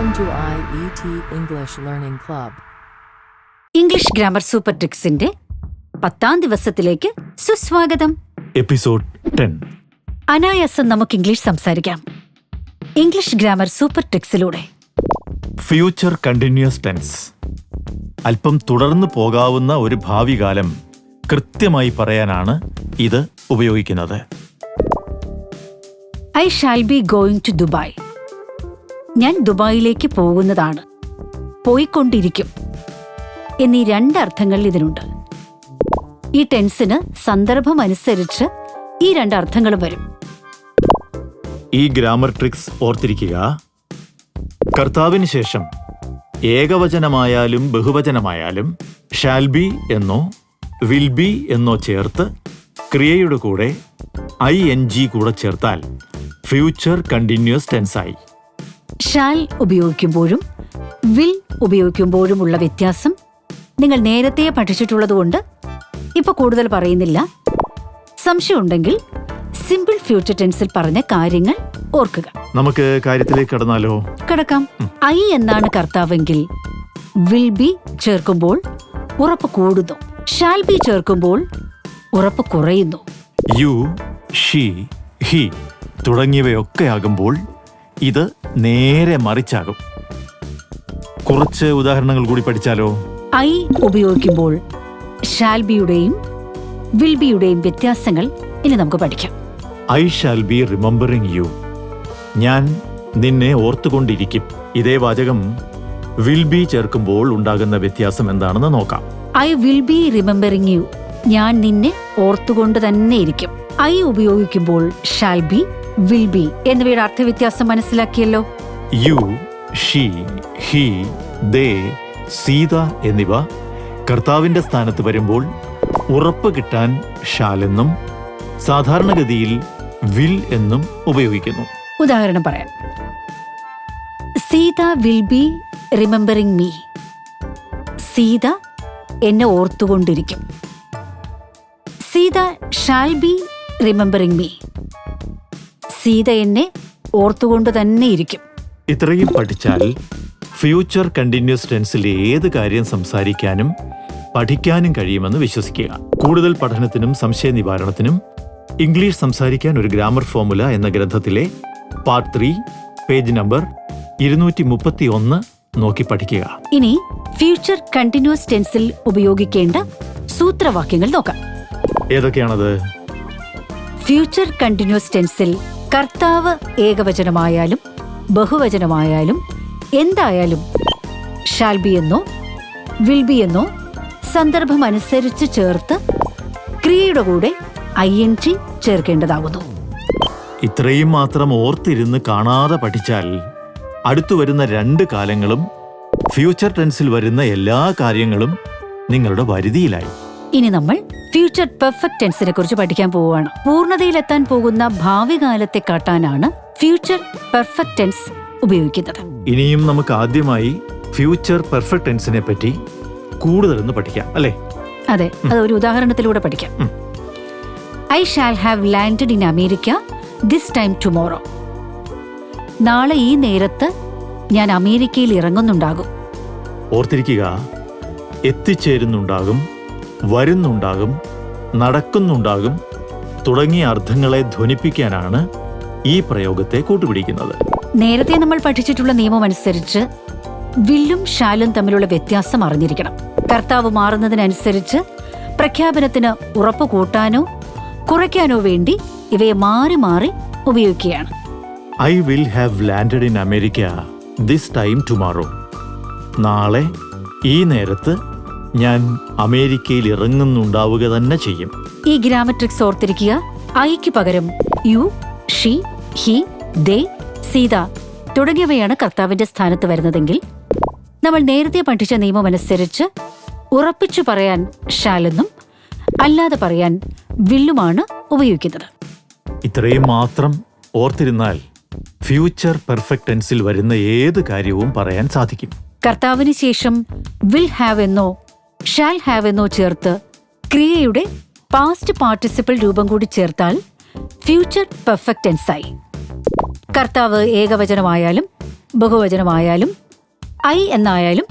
Welcome to IET English Learning Club. English grammar super ട്രിക്സിന്റെ പത്താം ദിവസത്തിലേക്ക് സുസ്വാഗതം. എപ്പിസോഡ് ടെൻ അനായാസം നമുക്ക് ഇംഗ്ലീഷ് സംസാരിക്കാം. ഇംഗ്ലീഷ് ഗ്രാമർ സൂപ്പർ ട്രിക്സിലൂടെ ഫ്യൂച്ചർ കണ്ടിന്യൂസ് ടെൻസ് അല്പം തുടർന്നു പോകാവുന്ന ഒരു ഭാവി കാലം കൃത്യമായി പറയാനാണ് ഇത് ഉപയോഗിക്കുന്നത്. I shall be going to Dubai ഞാൻ ദുബായിലേക്ക് പോകുന്നതാണ്. പോയിക്കൊണ്ടിരിക്കും. എന്നീ രണ്ടർത്ഥങ്ങൾ ഇതിനുണ്ട്. ഈ ടെൻസിന് സന്ദർഭം അനുസരിച്ച് ഈ രണ്ട് അർത്ഥങ്ങളും വരും. ഈ ഗ്രാമർ ട്രിക്സ് ഓർത്തിരിക്കുക. കർത്താവിന് ശേഷം ഏകവചനമായാലും ബഹുവചനമായാലും ഷാൽ ബി എന്നോ വിൽ ബി എന്നോ ചേർത്ത് ക്രിയയുടെ കൂടെ ഐ എൻ ജി കൂടെ ചേർത്താൽ ഫ്യൂച്ചർ കണ്ടിന്യൂസ് ടെൻസായി ഷാൽ ഉപയോഗിക്കുമ്പോഴും വിൽ ഉപയോഗിക്കുമ്പോഴുമുള്ള വ്യത്യാസം നിങ്ങൾ നേരത്തെ പഠിച്ചിട്ടുള്ളതുകൊണ്ട് ഇപ്പൊ കൂടുതൽ പറയുന്നില്ല. സംശയമുണ്ടെങ്കിൽ സിമ്പിൾ ഫ്യൂച്ചർ ടെൻസിൽ പറഞ്ഞ കാര്യങ്ങൾ ഓർക്കുക. നമുക്ക് കാര്യത്തിലേക്ക് കടന്നാലോ? കിടക്കാം. ഐ എന്നാണ് കർത്താവെങ്കിൽ വിൽ ബി ചേർക്കുമ്പോൾ ഉറപ്പ് കൂടുന്നു. ഷാൽ ബി ചേർക്കുമ്പോൾ ഉറപ്പ് കുറയുന്നു. യു ഷീ ഹി തുടങ്ങിയവയൊക്കെ ആകുമ്പോൾ ഇത് നേരെ മറിച്ചാകും. കുറച്ച് ഉദാഹരണങ്ങൾ കൂടി പഠിച്ചാലോ? ഐ ഉപയോഗിക്കുമ്പോൾ ഷാൽ ബിയുടെയും വിൽ ബിയുടെയും വ്യത്യാസങ്ങൾ ഇനി നമുക്ക് പഠിക്കാം. I shall be remembering you ഞാൻ നിന്നെ ഓർത്തുകൊണ്ടിരിക്കും. ഇതേ വാചകം വിൽ ബി ചേർക്കുമ്പോൾ ഉണ്ടാകുന്ന വ്യത്യാസം എന്താണെന്ന് നോക്കാം. I will be remembering you ഞാൻ നിന്നെ ഓർത്തുകൊണ്ട് തന്നെ ഇരിക്കും. ഐ ഉപയോഗിക്കുമ്പോൾ ഷാൽ ബി വിൽ ബി എന്നിവയുടെ അർത്ഥവ്യത്യാസം മനസ്സിലാക്കിയല്ലോ? You she he they Sita എന്നിവ കർത്താവിന്റെ സ്ഥാനത്ത് വരുമ്പോൾ ഉറപ്പ് കിട്ടാൻ ഷാലെന്നും സാധാരണഗതിയിൽ വിൽ എന്നും ഉപയോഗിക്കുന്നു. ഉദാഹരണം പറയാം. Sita will be remembering me Sita എന്നെ ഓർത്തുകൊണ്ടിരിക്കും. Sita shall be remembering me Sita എന്നെ ഓർത്തുകൊണ്ട് തന്നെ ഇരിക്കും. ഇത്രയും പഠിച്ചാൽ ഫ്യൂച്ചർ കണ്ടിന്യൂസ് ടെൻസിൽ ഏത് കാര്യം സംസാരിക്കാനും പഠിക്കാനും കഴിയുമെന്ന് വിശ്വസിക്കുക. കൂടുതൽ പഠനത്തിനും സംശയ നിവാരണത്തിനും ഇംഗ്ലീഷ് സംസാരിക്കാൻ ഒരു ഗ്രാമർ ഫോമുല എന്ന ഗ്രന്ഥത്തിലെ പാർട്ട് ത്രീ പേജ് നമ്പർ ഇരുന്നൂറ്റി മുപ്പത്തി ഒന്ന് നോക്കി പഠിക്കുക. ഇനി ഫ്യൂച്ചർ കണ്ടിന്യൂസ് ടെൻസിൽ ഉപയോഗിക്കേണ്ട സൂത്രവാക്യങ്ങൾ നോക്കാം. ഏതൊക്കെയാണത്? ഫ്യൂച്ചർ കണ്ടിന്യൂസ് ടെൻസിൽ കർത്താവ് ഏകവചനമായാലും ബഹുവചനമായാലും എന്തായാലും ഷാൽ ബി എന്നോ വിൽ ബി എന്നോ സന്ദർഭം അനുസരിച്ച് ചേർത്ത് ക്രിയയുടെ കൂടെ ഐ എൻ ടി ചേർക്കേണ്ടതാകുന്നു. ഇത്രയും മാത്രം ഓർത്തിരുന്ന് കാണാതെ പഠിച്ചാൽ അടുത്തു വരുന്ന രണ്ട് കാലങ്ങളും ഫ്യൂച്ചർ ടെൻസിൽ വരുന്ന എല്ലാ കാര്യങ്ങളും നിങ്ങളുടെ വരുതിയിലായി ഇനി നമ്മൾ ഫ്യൂച്ചർ പെർഫെക്റ്റ് ടെൻസിനെ കുറിച്ച് പഠിക്കാൻ പോവുകയാണ്. പൂർണതയിലെത്താൻ പോകുന്ന ഭാവി കാലത്തെ കാട്ടാനാണ് ഫ്യൂച്ചർ പെർഫെക്റ്റ് ടെൻസ് ഉപയോഗിക്കുന്നത്. ഇനിയും നമുക്ക് ആദ്യമായി ഫ്യൂച്ചർ പെർഫെക്റ്റ് ടെൻസിനെ പറ്റി കൂടുതലൊന്ന് പഠിക്കാം അല്ലേ? അതെ അത് ഒരു ഉദാഹരണത്തിലൂടെ പഠിക്കാം. I shall have landed in America this time tomorrow നാളെ ഈ നേരത്ത് ഞാൻ അമേരിക്കയിൽ ഇറങ്ങുന്നുണ്ടാകും. ഓർത്തിരിക്കുക എത്തിച്ചേരുന്നുണ്ടാകും വരുന്നുണ്ടാകും നടക്കുന്നുണ്ടാകും തുടങ്ങിയ അർത്ഥങ്ങളെ ധ്വനിപ്പിക്കാനാണ് ഈ പ്രയോഗത്തെ കൂട്ടുപിടിക്കുന്നത്. നേരത്തെ നമ്മൾ പഠിച്ചിട്ടുള്ള നിയമം അനുസരിച്ച് വില്ലും ഷാലും തമ്മിലുള്ള വ്യത്യാസം അറിഞ്ഞിരിക്കണം. കർത്താവ് മാറുന്നതിനനുസരിച്ച് പ്രഖ്യാപനത്തിന് ഉറപ്പ് കൂട്ടാനോ കുറയ്ക്കാനോ വേണ്ടി ഇവയെ മാറി മാറി ഉപയോഗിക്കുകയാണ്. I will have landed in America this time tomorrow നാളെ ഈ നേരത്ത് ഞാൻ അമേരിക്കയിൽ ഇറങ്ങുന്നുണ്ടാവുക തന്നെ ചെയ്യും. ഈ ഗ്രാമട്രിക്സ് ഓർത്തിരിക്കുക. ഐക്ക് പകരം you she he they Sita തുടങ്ങിയവയാണ് കർത്താവിന്റെ സ്ഥാനത്ത് വരുന്നതെങ്കിൽ നമ്മൾ നേരത്തെ പഠിച്ച നിയമം അനുസരിച്ച് ഉറപ്പിച്ചു പറയാൻ ഷാലെന്നും അല്ലാതെ പറയാൻ വില്ലുമാണ് ഉപയോഗിക്കുന്നത്. ഇത്രയും മാത്രം ഓർത്തിരുന്നാൽ ഫ്യൂച്ചർ പെർഫെക്റ്റ് ടെൻസിൽ വരുന്ന ഏത് കാര്യവും പറയാൻ സാധിക്കും. കർത്താവിന് ശേഷം വിൽ ഹാവ് എന്നോ ഷാൽ ഹാവ് എന്നോ ചേർത്ത് ക്രിയയുടെ പാസ്റ്റ് പാർട്ടിസിപ്പിൾ രൂപം കൂടി ചേർത്താൽ ഫ്യൂച്ചർ പെർഫെക്റ്റ് ടെൻസായി കർത്താവ് ഏകവചനമായാലും ബഹുവചനമായാലും ഐ എന്നായാലും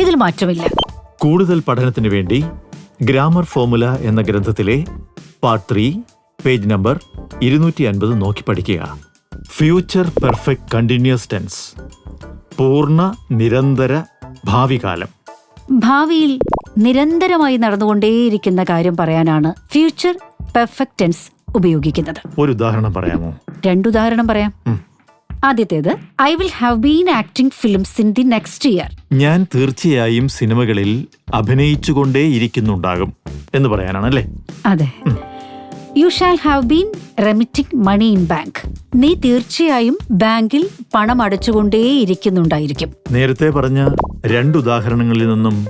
ഇതിൽ മാറ്റമില്ല. കൂടുതൽ പഠനത്തിന് വേണ്ടി ഗ്രാമർ ഫോമുല എന്ന ഗ്രന്ഥത്തിലെ പാർട്ട് ത്രീ പേജ് നമ്പർ ഇരുന്നൂറ്റി അൻപത് നോക്കി പഠിക്കുക. ഫ്യൂച്ചർ പെർഫെക്റ്റ് കണ്ടിന്യൂസ് ടെൻസ് പൂർണ നിരന്തര ഭാവി കാലം. ഭാവിയിൽ നിരന്തരമായി നടന്നുകൊണ്ടേയിരിക്കുന്ന കാര്യം പറയാനാണ് ഫ്യൂച്ചർ പെർഫെക്റ്റ് ടെൻസ് ഉപയോഗിക്കുന്നത്. ഒരു ഉദാഹരണം പറയാമോ? രണ്ടുദാഹരണം പറയാം. ഉം. ആദ്യത്തേത് I will have been acting films in the next year ഞാൻ തീർച്ചയായും സിനിമകളിൽ അഭിനയിച്ചുകൊണ്ടേയിരിക്കുന്നുണ്ടാകും എന്ന് പറയാനാണല്ലേ? അതെ. You shall have been remitting money in bank നീ തീർച്ചയായും ബാങ്കിൽ പണം അടച്ചുകൊണ്ടേയിരിക്കുന്നുണ്ടായിരിക്കും. നേരത്തെ പറഞ്ഞ രണ്ട് ഉദാഹരണങ്ങളിൽ നിന്നും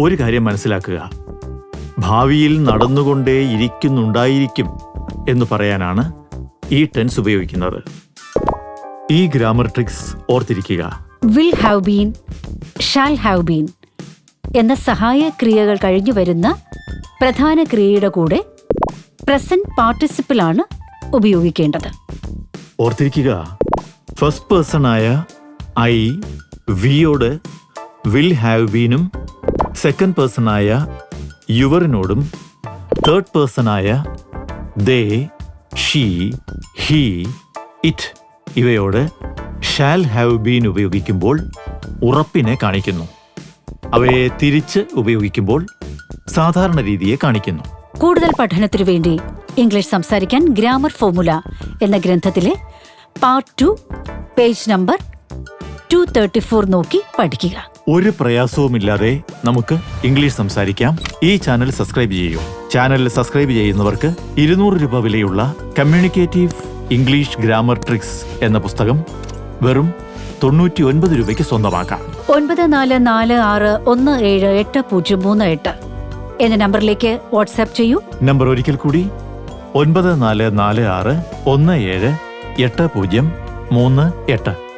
ഒരു കാര്യം മനസ്സിലാക്കുക. ഭാവിയിൽ നടന്നുകൊണ്ടേ ഇരിക്കുന്നുണ്ടായിരിക്കും എന്ന് പറയാനാണ് ഈ ടെൻസ് ഉപയോഗിക്കുന്നത്. ഈ ഗ്രാമർ ട്രിക്സ് ഓർത്തിരിക്കുക. Will have been shall have been എന്ന സഹായ ക്രിയകൾ കഴിഞ്ഞു വരുന്ന പ്രധാന ക്രിയയുടെ കൂടെ പ്രസന്റ് പാർട്ടിസിപ്പിളാണ് ഉപയോഗിക്കേണ്ടത്. ഓർത്തിരിക്കുക. ഫസ്റ്റ് പേഴ്സൺ ആയ ഐ വിയോട് വിൽ ഹാവ് ബീനും സെക്കൻഡ് പേഴ്സണായ യുവറിനോടും തേർഡ് പേഴ്സണായ ദേ ഷീ ഹീ ഇറ്റ് ഇവയോട് ഷാൽ ഹാവ് ബീൻ ഉപയോഗിക്കുമ്പോൾ ഉറപ്പിനെ കാണിക്കുന്നു. അവയെ തിരിച്ച് ഉപയോഗിക്കുമ്പോൾ സാധാരണ രീതിയെ കാണിക്കുന്നു. കൂടുതൽ പഠനത്തിനു വേണ്ടി ഇംഗ്ലീഷ് സംസാരിക്കാൻ ഗ്രാമർ ഫോമുല എന്ന ഗ്രന്ഥത്തിലെ part two page number two thirty four നോക്കി പഠിക്കുക. ഒരു പ്രയാസവുമില്ലാതെ നമുക്ക് ഇംഗ്ലീഷ് സംസാരിക്കാം. ഈ ചാനൽ സബ്സ്ക്രൈബ് ചെയ്യൂ. ചാനൽ സബ്സ്ക്രൈബ് ചെയ്യുന്നവർക്ക് ഇരുന്നൂറ് രൂപ വിലയുള്ള കമ്മ്യൂണിക്കേറ്റീവ് ഇംഗ്ലീഷ് ഗ്രാമർ ട്രിക്സ് എന്ന പുസ്തകം വെറും തൊണ്ണൂറ്റി ഒൻപത് രൂപയ്ക്ക് സ്വന്തമാക്കാം. ഒൻപത് നാല് നാല് ആറ് ഒന്ന് ഏഴ് എട്ട് പൂജ്യം മൂന്ന് എട്ട്. എന്ന നമ്പറിലേക്ക് വാട്സാപ്പ് ചെയ്യൂ. നമ്പർ ഒരിക്കൽ കൂടി. ഒൻപത് നാല് നാല് ആറ് ഒന്ന് ഏഴ് എട്ട് പൂജ്യം മൂന്ന് എട്ട്.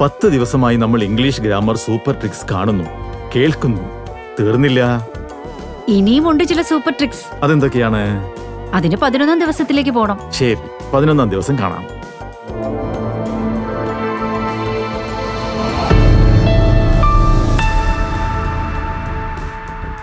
പത്ത് ദിവസമായി നമ്മൾ ഇംഗ്ലീഷ് ഗ്രാമർ സൂപ്പർ ട്രിക്സ് കാണുന്നു കേൾക്കുന്നു. തീർന്നില്ല. ഇനിയുമുണ്ട് ചില സൂപ്പർ ട്രിക്സ്. അതെന്തൊക്കെയാണ്? അതിന് പതിനൊന്നാം ദിവസത്തിലേക്ക് പോണം. ശരി പതിനൊന്നാം ദിവസം കാണാം.